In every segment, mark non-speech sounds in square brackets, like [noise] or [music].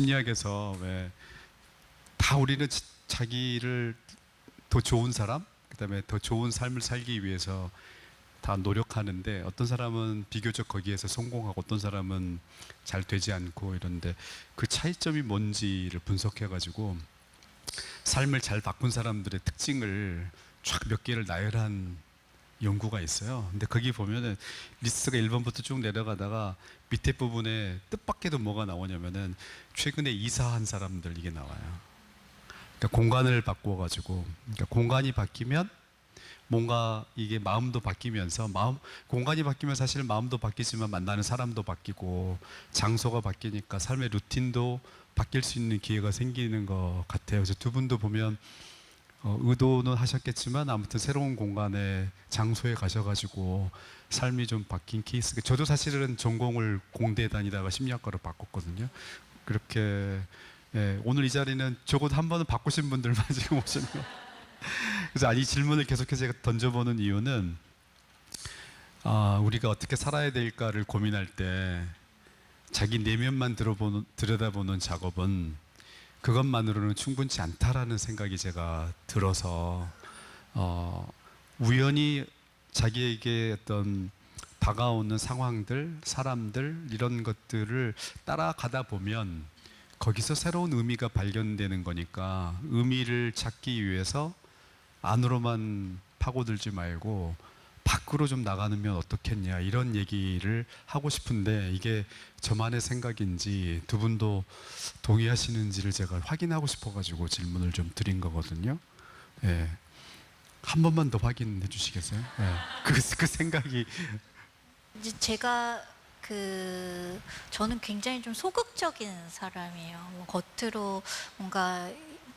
심리학에서 왜 다 우리는 지- 자기를 더 좋은 사람, 그다음에 더 좋은 삶을 살기 위해서 다 노력하는데 어떤 사람은 비교적 거기에서 성공하고 어떤 사람은 잘 되지 않고 이런데 그 차이점이 뭔지를 분석해 가지고 삶을 잘 바꾼 사람들의 특징을 쫙 몇 개를 나열한 연구가 있어요. 근데 거기 보면은 리스트가 1번부터 쭉 내려가다가 밑에 부분에 뜻밖에도 뭐가 나오냐면은 최근에 이사한 사람들 이게 나와요. 그러니까 공간을 바꾸어 가지고 그러니까 공간이 바뀌면 뭔가 이게 마음도 바뀌면서 마음 공간이 바뀌면 사실 마음도 바뀌지만 만나는 사람도 바뀌고 장소가 바뀌니까 삶의 루틴도 바뀔 수 있는 기회가 생기는 것 같아요. 그래서 두 분도 보면 어, 의도는 하셨겠지만 아무튼 새로운 공간에 장소에 가셔가지고 삶이 좀 바뀐 케이스가 저도 사실은 전공을 공대 다니다가 심리학과로 바꿨거든요. 그렇게 예, 오늘 이 자리는 적어도 한 번은 바꾸신 분들만 [laughs] 지금 오시는 거. 그래서 이 질문을 계속해서 제가 던져보는 이유는 아, 우리가 어떻게 살아야 될까를 고민할 때 자기 내면만 들어보는, 들여다보는 작업은 그것만으로는 충분치 않다라는 생각이 제가 들어서 어, 우연히 자기에게 어떤 다가오는 상황들, 사람들 이런 것들을 따라가다 보면 거기서 새로운 의미가 발견되는 거니까 의미를 찾기 위해서 안으로만 파고들지 말고 밖으로 좀 나가면 어떻겠냐 이런 얘기를 하고 싶은데 이게 저만의 생각인지 두 분도 동의하시는지를 제가 확인하고 싶어가지고 질문을 좀 드린 거거든요. 예. 한 번만 더 확인해 주시겠어요? 예. 그, 그 생각이 이제 제가 그 저는 굉장히 좀 소극적인 사람이에요. 뭐 겉으로 뭔가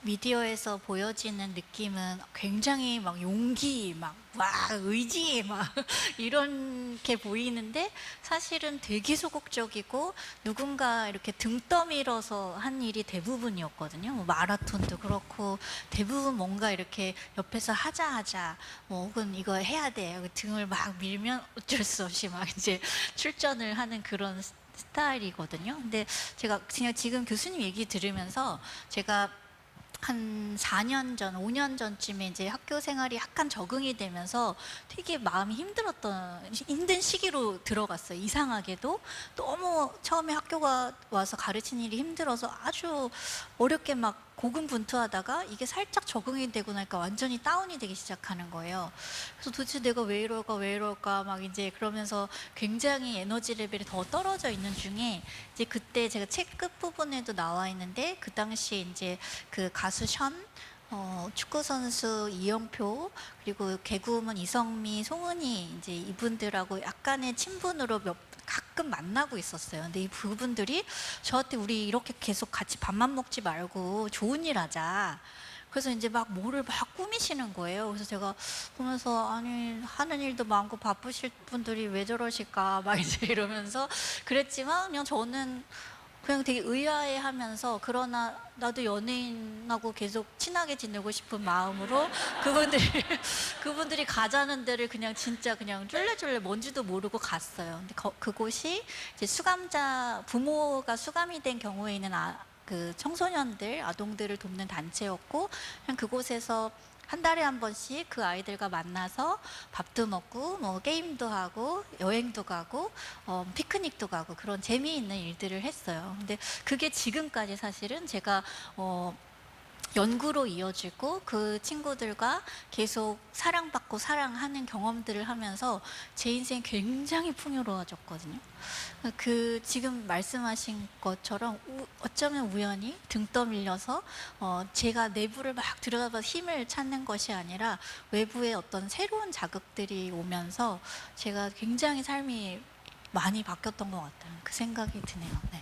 미디어에서 보여지는 느낌은 굉장히 막 용기, 막, 와, 의지, 막, [laughs] 이렇게 보이는데 사실은 되게 소극적이고 누군가 이렇게 등 떠밀어서 한 일이 대부분이었거든요. 뭐 마라톤도 그렇고 대부분 뭔가 이렇게 옆에서 하자 하자, 뭐 혹은 이거 해야 돼. 등을 막 밀면 어쩔 수 없이 막 [laughs] 이제 출전을 하는 그런 스- 스타일이거든요. 근데 제가 그냥 지금 교수님 얘기 들으면서 제가 한 4년 전, 5년 전쯤에 이제 학교 생활이 약간 적응이 되면서 되게 마음이 힘들었던, 힘든 시기로 들어갔어요. 이상하게도. 너무 처음에 학교가 와서 가르치는 일이 힘들어서 아주 어렵게 막 고군분투하다가 이게 살짝 적응이 되고 나니까 완전히 다운이 되기 시작하는 거예요. 그래서 도대체 내가 왜 이럴까, 왜 이럴까 막 이제 그러면서 굉장히 에너지 레벨이 더 떨어져 있는 중에 이제 그때 제가 책 끝 부분에도 나와 있는데 그 당시에 이제 그 가수 션 어, 축구 선수 이영표 그리고 개그우먼 이성미, 송은이 이제 이분들하고 약간의 친분으로 몇 가끔 만나고 있었어요. 근데 이 부분들이 저한테 우리 이렇게 계속 같이 밥만 먹지 말고 좋은 일 하자. 그래서 이제 막 뭐를 막 꾸미시는 거예요. 그래서 제가 보면서 아니 하는 일도 많고 바쁘실 분들이 왜 저러실까 막 이제 [laughs] 이러면서 그랬지만 그냥 저는 그냥 되게 의아해하면서 그러나 나도 연예인하고 계속 친하게 지내고 싶은 마음으로 그분들이 [laughs] 그분들이 가자는 데를 그냥 진짜 그냥 쫄래쫄래 뭔지도 모르고 갔어요. 근데 거- 그곳이 이제 수감자 부모가 수감이 된 경우에 있는 아, 그 청소년들 아동들을 돕는 단체였고 그냥 그곳에서 한 달에 한 번씩 그 아이들과 만나서 밥도 먹고 뭐 게임도 하고 여행도 가고 어, 피크닉도 가고 그런 재미있는 일들을 했어요. 근데 그게 지금까지 사실은 제가 어, 연구로 이어지고 그 친구들과 계속 사랑받고 사랑하는 경험들을 하면서 제 인생이 굉장히 풍요로워졌거든요. 그 지금 말씀하신 것처럼 우- 어쩌면 우연히 등 떠밀려서 어 제가 내부를 막 들여다봐 힘을 찾는 것이 아니라 외부의 어떤 새로운 자극들이 오면서 제가 굉장히 삶이 많이 바뀌었던 것 같아요. 그 생각이 드네요. 네.